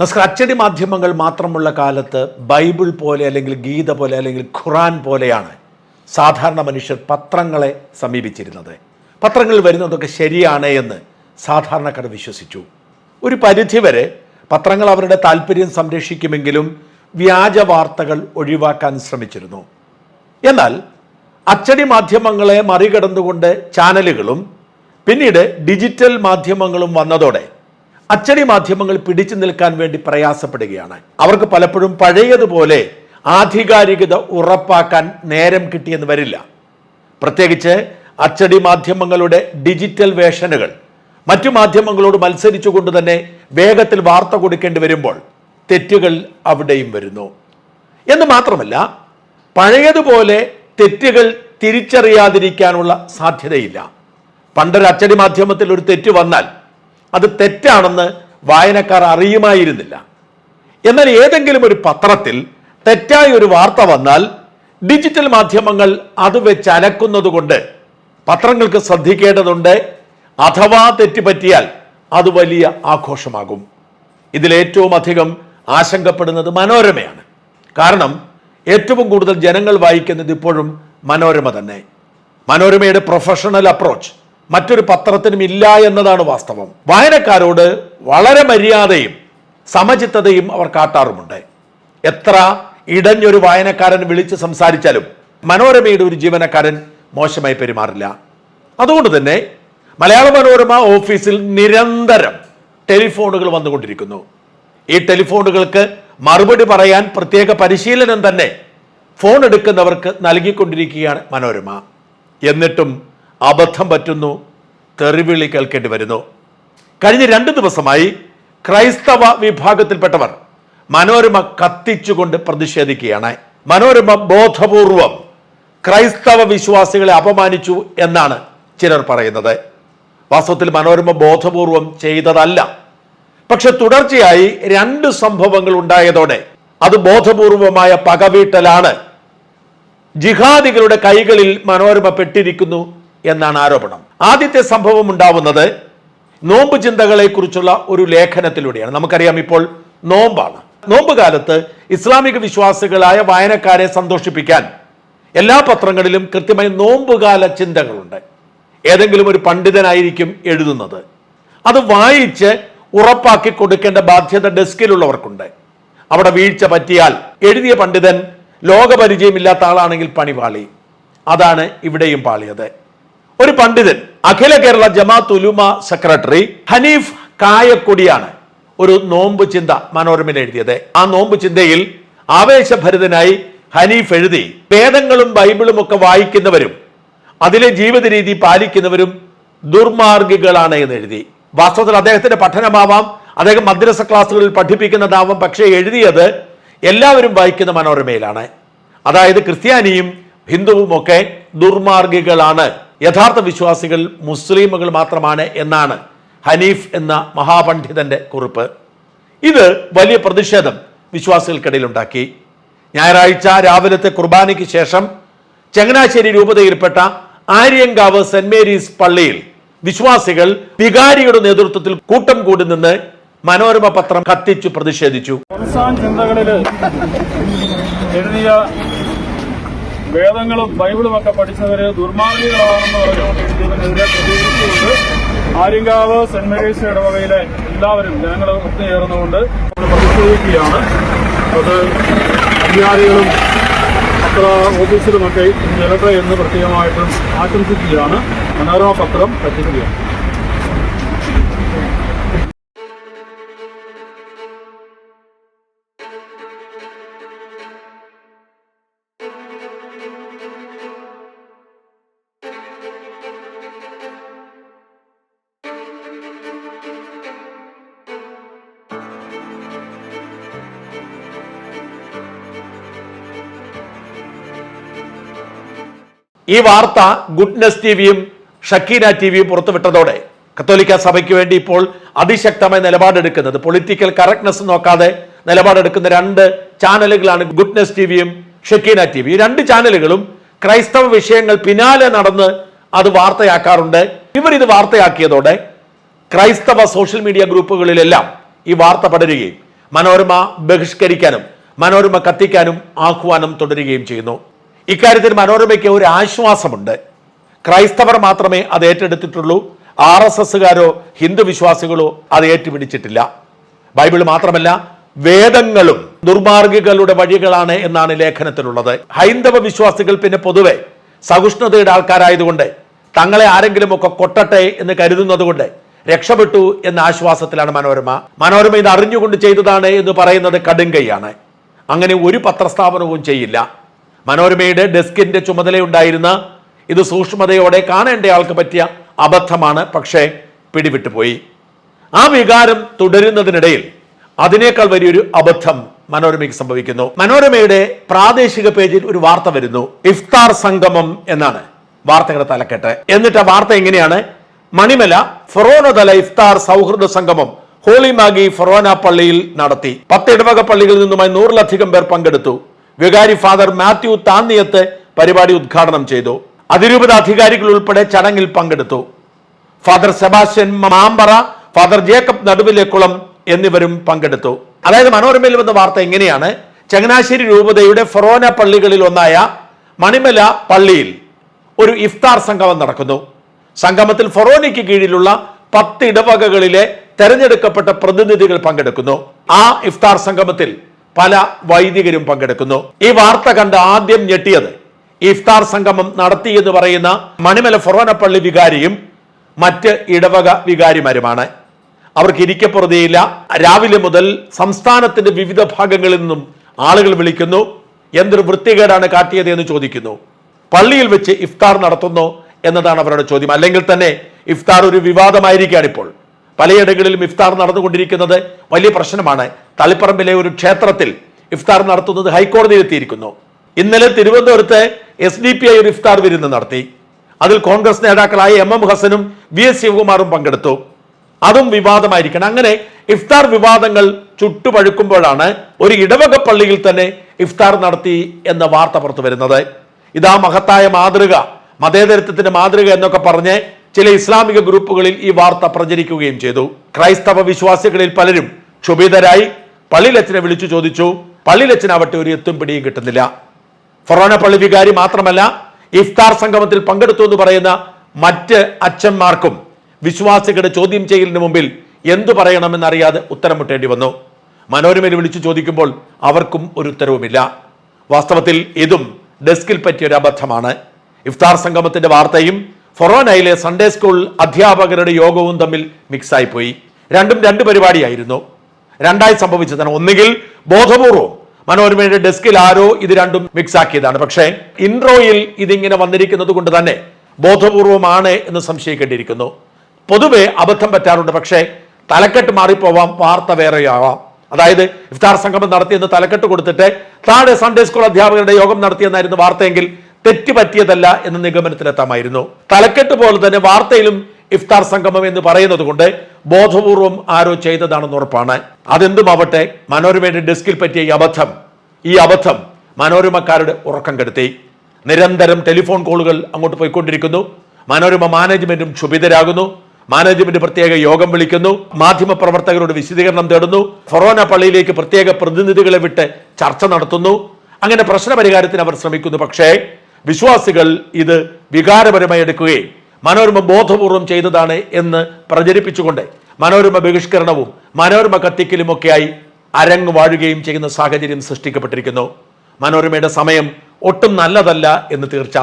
നമസ്കാരം. അച്ചടി മാധ്യമങ്ങൾ മാത്രമുള്ള കാലത്ത് ബൈബിൾ പോലെ അല്ലെങ്കിൽ ഗീത പോലെ അല്ലെങ്കിൽ ഖുറാൻ പോലെയാണ് സാധാരണ മനുഷ്യർ പത്രങ്ങളെ സമീപിച്ചിരുന്നത്. പത്രങ്ങളിൽ വരുന്നതൊക്കെ ശരിയാണ് എന്ന് സാധാരണക്കാർ വിശ്വസിച്ചു. ഒരു പരിധിവരെ പത്രങ്ങൾ അവരുടെ താല്പര്യം സംരക്ഷിക്കുമെങ്കിലും വ്യാജ വാർത്തകൾ ഒഴിവാക്കാൻ ശ്രമിച്ചിരുന്നു. എന്നാൽ അച്ചടി മാധ്യമങ്ങളെ മറികടന്നുകൊണ്ട് ചാനലുകളും പിന്നീട് ഡിജിറ്റൽ മാധ്യമങ്ങളും വന്നതോടെ അച്ചടി മാധ്യമങ്ങൾ പിടിച്ചു നിൽക്കാൻ വേണ്ടി പ്രയാസപ്പെടുകയാണ്. അവർക്ക് പലപ്പോഴും പഴയതുപോലെ ആധികാരികത ഉറപ്പാക്കാൻ നേരം കിട്ടിയെന്ന് വരില്ല. പ്രത്യേകിച്ച് അച്ചടി മാധ്യമങ്ങളുടെ ഡിജിറ്റൽ വേഷനുകൾ. മറ്റു മാധ്യമങ്ങളോട് മത്സരിച്ചുകൊണ്ട് തന്നെ വേഗത്തിൽ വാർത്ത കൊടുക്കേണ്ടി വരുമ്പോൾ തെറ്റുകൾ അവിടെയും വരുന്നു. എന്ന് മാത്രമല്ല പഴയതുപോലെ തെറ്റുകൾ തിരിച്ചറിയാതിരിക്കാനുള്ള സാധ്യതയില്ല. പണ്ടൊരു അച്ചടി മാധ്യമത്തിൽ ഒരു തെറ്റ് വന്നാൽ അത് തെറ്റാണെന്ന് വായനക്കാർ അറിയുമായിരുന്നില്ല. എന്നാൽ ഏതെങ്കിലും ഒരു പത്രത്തിൽ തെറ്റായ ഒരു വാർത്ത വന്നാൽ ഡിജിറ്റൽ മാധ്യമങ്ങൾ അത് വെച്ച് അലക്കുന്നതുകൊണ്ട് പത്രങ്ങൾക്ക് ശ്രദ്ധിക്കേണ്ടതുണ്ട്. അഥവാ തെറ്റുപറ്റിയാൽ അത് വലിയ ആഘോഷമാകും. ഇതിലേറ്റവും അധികം ആശങ്കപ്പെടുന്നത് മനോരമയാണ്. കാരണം ഏറ്റവും കൂടുതൽ ജനങ്ങൾ വായിക്കുന്നത് ഇപ്പോഴും മനോരമ തന്നെ. മനോരമയുടെ പ്രൊഫഷണൽ അപ്രോച്ച് മറ്റൊരു പത്രത്തിനും ഇല്ല എന്നതാണ് വാസ്തവം. വായനക്കാരോട് വളരെ മര്യാദയും സമചിത്തതയും അവർ കാട്ടാറുമുണ്ട്. എത്ര ഇടഞ്ഞൊരു വായനക്കാരൻ വിളിച്ച് സംസാരിച്ചാലും മനോരമയുടെ ഒരു ജീവനക്കാരൻ മോശമായി പെരുമാറില്ല. അതുകൊണ്ട് തന്നെ മലയാള മനോരമ ഓഫീസിൽ നിരന്തരം ടെലിഫോണുകൾ വന്നുകൊണ്ടിരിക്കുന്നു. ഈ ടെലിഫോണുകൾക്ക് മറുപടി പറയാൻ പ്രത്യേക പരിശീലനം തന്നെ ഫോൺ എടുക്കുന്നവർക്ക് നൽകിക്കൊണ്ടിരിക്കുകയാണ് മനോരമ. എന്നിട്ടും അബദ്ധം പറ്റുന്നു തെറിവിളി കേൾക്കേണ്ടി വരുന്നു. കഴിഞ്ഞ രണ്ട് ദിവസമായി ക്രൈസ്തവ വിഭാഗത്തിൽപ്പെട്ടവർ മനോരമ കത്തിച്ചുകൊണ്ട് പ്രതിഷേധിക്കുകയാണ്. മനോരമ ബോധപൂർവം ക്രൈസ്തവ വിശ്വാസികളെ അപമാനിച്ചു എന്നാണ് ചിലർ പറയുന്നത്. വാസ്തവത്തിൽ മനോരമ ബോധപൂർവം ചെയ്തതല്ല. പക്ഷെ തുടർച്ചയായി രണ്ട് സംഭവങ്ങൾ ഉണ്ടായതോടെ അത് ബോധപൂർവമായ പകവീട്ടലാണ്. ജിഹാദികളുടെ കൈകളിൽ മനോരമ പെട്ടിരിക്കുന്നു. എന്നാണ് ആരോപണം. ആദ്യത്തെ സംഭവം ഉണ്ടാവുന്നത് നോമ്പ് ചിന്തകളെക്കുറിച്ചുള്ള ഒരു ലേഖനത്തിലൂടെയാണ്. നമുക്കറിയാം ഇപ്പോൾ നോമ്പാണ്. നോമ്പ് കാലത്ത് ഇസ്ലാമിക വിശ്വാസികളായ വായനക്കാരെ സന്തോഷിപ്പിക്കാൻ എല്ലാ പത്രങ്ങളിലും കൃത്യമായി നോമ്പുകാല ചിന്തകളുണ്ട്. ഏതെങ്കിലും ഒരു പണ്ഡിതനായിരിക്കും എഴുതുന്നത്. അത് വായിച്ച് ഉറപ്പാക്കി കൊടുക്കേണ്ട ബാധ്യത ഡെസ്കിലുള്ളവർക്കുണ്ട്. അവിടെ വീഴ്ച പറ്റിയാൽ എഴുതിയ പണ്ഡിതൻ ലോകപരിചയമില്ലാത്ത ആളാണെങ്കിൽ പണിപാളി അതാണ് ഇവിടെയും പാളിയത്. ഒരു പണ്ഡിതൻ അഖില കേരള ജമാഅത്ത് ഉലുമ സെക്രട്ടറി ഹനീഫ് കായക്കൊടിയാണ് ഒരു നോമ്പ് ചിന്ത മനോരമയിൽ എഴുതിയത്. ആ നോമ്പ് ചിന്തയിൽ ആവേശഭരിതനായി ഹനീഫ് എഴുതി വേദങ്ങളും ബൈബിളും ഒക്കെ വായിക്കുന്നവരും അതിലെ ജീവിത രീതി പാലിക്കുന്നവരും ദുർമാർഗികളാണ് എന്ന് എഴുതി. വാസ്തവത്തിൽ അദ്ദേഹത്തിന്റെ പഠനമാവാം അദ്ദേഹം മദ്രസ ക്ലാസ്സുകളിൽ പഠിപ്പിക്കുന്നതാവാം പക്ഷേ എഴുതിയത് എല്ലാവരും വായിക്കുന്ന മനോരമയിലാണ്. അതായത് ക്രിസ്ത്യാനിയും ഹിന്ദുവും ഒക്കെ ദുർമാർഗികളാണ്. യഥാർത്ഥ വിശ്വാസികൾ മുസ്ലിമുകൾ മാത്രമാണ് എന്നാണ് ഹനീഫ് എന്ന മഹാപണ്ഡിതന്റെ കുറിപ്പ്. ഇത് വലിയ പ്രതിഷേധം വിശ്വാസികൾക്കിടയിൽ ഉണ്ടാക്കി ഞായറാഴ്ച രാവിലത്തെ കുർബാനയ്ക്ക് ശേഷം ചങ്ങനാശ്ശേരി രൂപതയിൽപ്പെട്ട ആര്യങ്കാവ് സെന്റ് മേരീസ് പള്ളിയിൽ വിശ്വാസികൾ വികാരിയുടെ നേതൃത്വത്തിൽ കൂട്ടം കൂടി നിന്ന് മനോരമ പത്രം കത്തിച്ചു പ്രതിഷേധിച്ചു. വേദങ്ങളും ബൈബിളും ഒക്കെ പഠിച്ചവര് ദുർമാർഗികളാണെന്ന് പറഞ്ഞുകൊണ്ട് എഴുതിയതിനെതിരെ പ്രതികരിച്ചുകൊണ്ട് ആര്യങ്കാവ് സെന്റ് മേരീസ് ഇടവകയിലെ എല്ലാവരും ജനങ്ങൾ ഒത്തുചേർന്നുകൊണ്ട് പ്രതിഷേധിക്കുകയാണ്. അത് അധികാരികളും പത്ര ഓഫീസിലുമൊക്കെ ചെല്ലട്ടെ എന്ന് പ്രത്യേകമായിട്ടും ആശംസിക്കുകയാണ്. മനോരമ പത്രം കത്തിക്കുകയാണ് ഈ വാർത്ത ഗുഡ്നസ് ടി വിയും ഷക്കീന ടി വിയും പുറത്തുവിട്ടതോടെ കത്തോലിക്ക സഭയ്ക്ക് വേണ്ടി ഇപ്പോൾ അതിശക്തമായ നിലപാടെടുക്കുന്നത്. പൊളിറ്റിക്കൽ കറക്റ്റ്നെസ് നോക്കാതെ നിലപാടെടുക്കുന്ന രണ്ട് ചാനലുകളാണ് ഗുഡ്നസ് ടി വിയും ഷക്കീന ടി വി ഈ രണ്ട് ചാനലുകളും ക്രൈസ്തവ വിഷയങ്ങൾ പിന്നാലെ നടന്ന് അത് വാർത്തയാക്കാറുണ്ട്. ഇവർ ഇത് വാർത്തയാക്കിയതോടെ ക്രൈസ്തവ സോഷ്യൽ മീഡിയ ഗ്രൂപ്പുകളിലെല്ലാം ഈ വാർത്ത പടരുകയും മനോരമ ബഹിഷ്കരിക്കാനും മനോരമ കത്തിക്കാനും ആഹ്വാനം തുടരുകയും ചെയ്യുന്നു. ഇക്കാര്യത്തിൽ മനോരമയ്ക്ക് ഒരു ആശ്വാസമുണ്ട്. ക്രൈസ്തവർ മാത്രമേ അത് ഏറ്റെടുത്തിട്ടുള്ളൂ. ആർ എസ് എസ്സുകാരോ ഹിന്ദു വിശ്വാസികളോ അത് ഏറ്റുപിടിച്ചിട്ടില്ല. ബൈബിൾ മാത്രമല്ല വേദങ്ങളും ദുർമാർഗികളുടെ വഴികളാണ് എന്നാണ് ലേഖനത്തിലുള്ളത്. ഹൈന്ദവ വിശ്വാസികൾ പിന്നെ പൊതുവെ സഹിഷ്ണുതയുടെ ആൾക്കാരായതുകൊണ്ട് തങ്ങളെ ആരെങ്കിലും ഒക്കെ കൊട്ടട്ടെ എന്ന് കരുതുന്നതുകൊണ്ട് രക്ഷപ്പെട്ടു എന്ന ആശ്വാസത്തിലാണ് മനോരമ. മനോരമ ഇത് അറിഞ്ഞുകൊണ്ട് ചെയ്തതാണ് എന്ന് പറയുന്നത് കടുങ്കൈയാണ് അങ്ങനെ ഒരു പത്രസ്ഥാപനവും ചെയ്യില്ല. മനോരമയുടെ ഡെസ്കിന്റെ ചുമതലയുണ്ടായിരുന്ന ഇത് സൂക്ഷ്മതയോടെ കാണേണ്ട ആൾക്ക് പറ്റിയ അബദ്ധമാണ് പക്ഷേ പിടിവിട്ടുപോയി. ആ വികാരം തുടരുന്നതിനിടയിൽ അതിനേക്കാൾ വലിയൊരു അബദ്ധം മനോരമയ്ക്ക് സംഭവിക്കുന്നു. മനോരമയുടെ പ്രാദേശിക പേജിൽ ഒരു വാർത്ത വരുന്നു. ഇഫ്താർ സംഗമം എന്നാണ് വാർത്തകളുടെ തലക്കെട്ട്. എന്നിട്ട് ആ വാർത്ത എങ്ങനെയാണ്? മണിമല ഫൊറോനതല ഇഫ്താർ സൗഹൃദ സംഗമം ഹോളി മാഗി ഫൊറോന പള്ളിയിൽ നടത്തി. പത്ത് ഇടവക പള്ളികളിൽ നിന്നുമായി നൂറിലധികം പേർ പങ്കെടുത്തു. വികാരി ഫാദർ മാത്യു താന്നിയത്ത് പരിപാടി ഉദ്ഘാടനം ചെയ്തു. അതിരൂപത അധികാരികൾ ഉൾപ്പെടെ ചടങ്ങിൽ പങ്കെടുത്തു. Father Sebastian Mampara father Jacob Naduvilekkulam എന്നിവരും പങ്കെടുത്തു. അതായത് മനോരമയിൽ വന്ന വാർത്ത എങ്ങനെയാണ് ചങ്ങനാശ്ശേരി രൂപതയുടെ ഫൊറോന പള്ളികളിൽ ഒന്നായ മണിമല പള്ളിയിൽ ഒരു ഇഫ്താർ സംഗമം നടക്കുന്നു. സംഗമത്തിൽ ഫൊറോനയ്ക്ക് കീഴിലുള്ള പത്ത് ഇടവകകളിലെ തെരഞ്ഞെടുക്കപ്പെട്ട പ്രതിനിധികൾ പങ്കെടുക്കുന്നു. ആ ഇഫ്താർ സംഗമത്തിൽ പല വൈദികരും പങ്കെടുക്കുന്നു. ഈ വാർത്ത കണ്ട് ആദ്യം ഞെട്ടിയത് ഇഫ്താർ സംഗമം നടത്തി എന്ന് പറയുന്ന മണിമല ഫൊറോനപ്പള്ളി വികാരിയും മറ്റ് ഇടവക വികാരിമാരുമാണ്. അവർക്ക് ഇരിക്കപ്പുറതയില്ല. രാവിലെ മുതൽ സംസ്ഥാനത്തിന്റെ വിവിധ ഭാഗങ്ങളിൽ നിന്നും ആളുകൾ വിളിക്കുന്നു. എന്തൊരു വൃത്തികേടാണ് കാട്ടിയത് എന്ന് ചോദിക്കുന്നു. പള്ളിയിൽ വെച്ച് ഇഫ്താർ നടത്തുന്നു എന്നതാണ് അവരുടെ ചോദ്യം. അല്ലെങ്കിൽ തന്നെ ഇഫ്താർ ഒരു വിവാദമായിരിക്കുകയാണ് ഇപ്പോൾ. പലയിടങ്ങളിലും ഇഫ്താർ നടന്നുകൊണ്ടിരിക്കുന്നത് വലിയ പ്രശ്നമാണ്. തളിപ്പറമ്പിലെ ഒരു ക്ഷേത്രത്തിൽ ഇഫ്താർ നടത്തുന്നത് ഹൈക്കോടതിയിൽ എത്തിയിരിക്കുന്നു ഇന്നലെ തിരുവനന്തപുരത്ത് എസ് ഡി പി ഐ ഒരു ഇഫ്താർ വിരുന്ന് നടത്തി. അതിൽ കോൺഗ്രസ് നേതാക്കളായ എം എം ഹസനും വി എസ് ശിവകുമാറും പങ്കെടുത്തു. അതും വിവാദമായിരിക്കണം. അങ്ങനെ ഇഫ്താർ വിവാദങ്ങൾ ചുട്ടുപഴുക്കുമ്പോഴാണ് ഒരു ഇടവക പള്ളിയിൽ തന്നെ ഇഫ്താർ നടത്തി എന്ന വാർത്ത പുറത്തു വരുന്നത് ഇതാ മഹത്തായ മാതൃക മതേതരത്വത്തിന്റെ മാതൃക എന്നൊക്കെ പറഞ്ഞ് ചില ഇസ്ലാമിക ഗ്രൂപ്പുകളിൽ ഈ വാർത്ത പ്രചരിക്കുകയും ചെയ്തു. ക്രൈസ്തവ വിശ്വാസികളിൽ പലരും ക്ഷുഭിതരായി പള്ളിയിലച്ചനെ വിളിച്ചു ചോദിച്ചു. പള്ളിയിലച്ചനാവട്ടെ ഒരു എത്തും പിടിയും കിട്ടുന്നില്ല. ഫൊറോന പള്ളി വികാരി മാത്രമല്ല ഇഫ്താർ സംഗമത്തിൽ പങ്കെടുത്തു എന്ന് പറയുന്ന മറ്റ് അച്ഛന്മാർക്കും വിശ്വാസികളുടെ ചോദ്യം ചെയ്യലിന് മുമ്പിൽ എന്തു പറയണമെന്നറിയാതെ ഉത്തരം മുട്ടേണ്ടി വന്നു. മനോരമയിൽ വിളിച്ചു ചോദിക്കുമ്പോൾ അവർക്കും ഒരു ഉത്തരവുമില്ല. വാസ്തവത്തിൽ ഇതും ഡെസ്കിൽ പറ്റിയ ഒരു അബദ്ധമാണ് ഇഫ്താർ സംഗമത്തിന്റെ വാർത്തയും ഫൊറോനയിലെ സൺഡേ സ്കൂൾ അധ്യാപകരുടെ യോഗവും തമ്മിൽ മിക്സായി പോയി രണ്ടും രണ്ട് പരിപാടിയായിരുന്നു. രണ്ടായി സംഭവിച്ചതാണ്. ഒന്നുകിൽ ബോധപൂർവം മനോരമയുടെ ഡെസ്കിൽ ആരോ ഇത് രണ്ടും മിക്സ് ആക്കിയതാണ്. പക്ഷേ ഇൻട്രോയിൽ ഇതിങ്ങനെ വന്നിരിക്കുന്നത് കൊണ്ട് തന്നെ ബോധപൂർവമാണ് എന്ന് സംശയിക്കേണ്ടിയിരിക്കുന്നു. പൊതുവെ അബദ്ധം പറ്റാറുണ്ട്. പക്ഷേ തലക്കെട്ട് മാറിപ്പോവാം. വാർത്ത വേറെയാവാം. അതായത് ഇഫ്താർ സംഗമം നടത്തിയെന്ന് തലക്കെട്ട് കൊടുത്തിട്ട് താഴെ സൺഡേ സ്കൂൾ അധ്യാപകരുടെ യോഗം നടത്തിയെന്നായിരുന്നു വാർത്തയെങ്കിൽ തെറ്റ് പറ്റിയതല്ല എന്ന നിഗമനത്തിലെത്താമായിരുന്നു. തലക്കെട്ട് പോലെ തന്നെ വാർത്തയിലും ഇഫ്താർ സംഗമം എന്ന് പറയുന്നത് കൊണ്ട് ബോധപൂർവം ആരോ ചെയ്തതാണെന്ന് ഉറപ്പാണ്. അതെന്തുമാവട്ടെ മനോരമയുടെ ഡെസ്കിൽ പറ്റിയ ഈ അബദ്ധം ഈ അബദ്ധം മനോരമക്കാരുടെ ഉറക്കം കെടുത്തി. നിരന്തരം ടെലിഫോൺ കോളുകൾ അങ്ങോട്ട് പോയിക്കൊണ്ടിരിക്കുന്നു. മനോരമ മാനേജ്മെന്റും ക്ഷുഭിതരാകുന്നു. മാനേജ്മെന്റ് പ്രത്യേക യോഗം വിളിക്കുന്നു. മാധ്യമ പ്രവർത്തകരോട് വിശദീകരണം തേടുന്നു. ഫൊറോന പള്ളിയിലേക്ക് പ്രത്യേക പ്രതിനിധികളെ വിട്ട് ചർച്ച നടത്തുന്നു. അങ്ങനെ പ്രശ്നപരിഹാരത്തിന് അവർ ശ്രമിക്കുന്നു. പക്ഷേ വിശ്വാസികൾ ഇത് വികാരപരമായി എടുക്കുകയും. മനോരമ ബോധപൂർവം ചെയ്തതാണ് എന്ന് പ്രചരിപ്പിച്ചുകൊണ്ട് മനോരമ ബഹിഷ്കരണവും മനോരമ കത്തിക്കലുമൊക്കെയായി അരങ്ങ് വാഴുകയും ചെയ്യുന്ന സാഹചര്യം സൃഷ്ടിക്കപ്പെട്ടിരിക്കുന്നു. മനോരമയുടെ സമയം ഒട്ടും നല്ലതല്ല എന്ന് തീർച്ച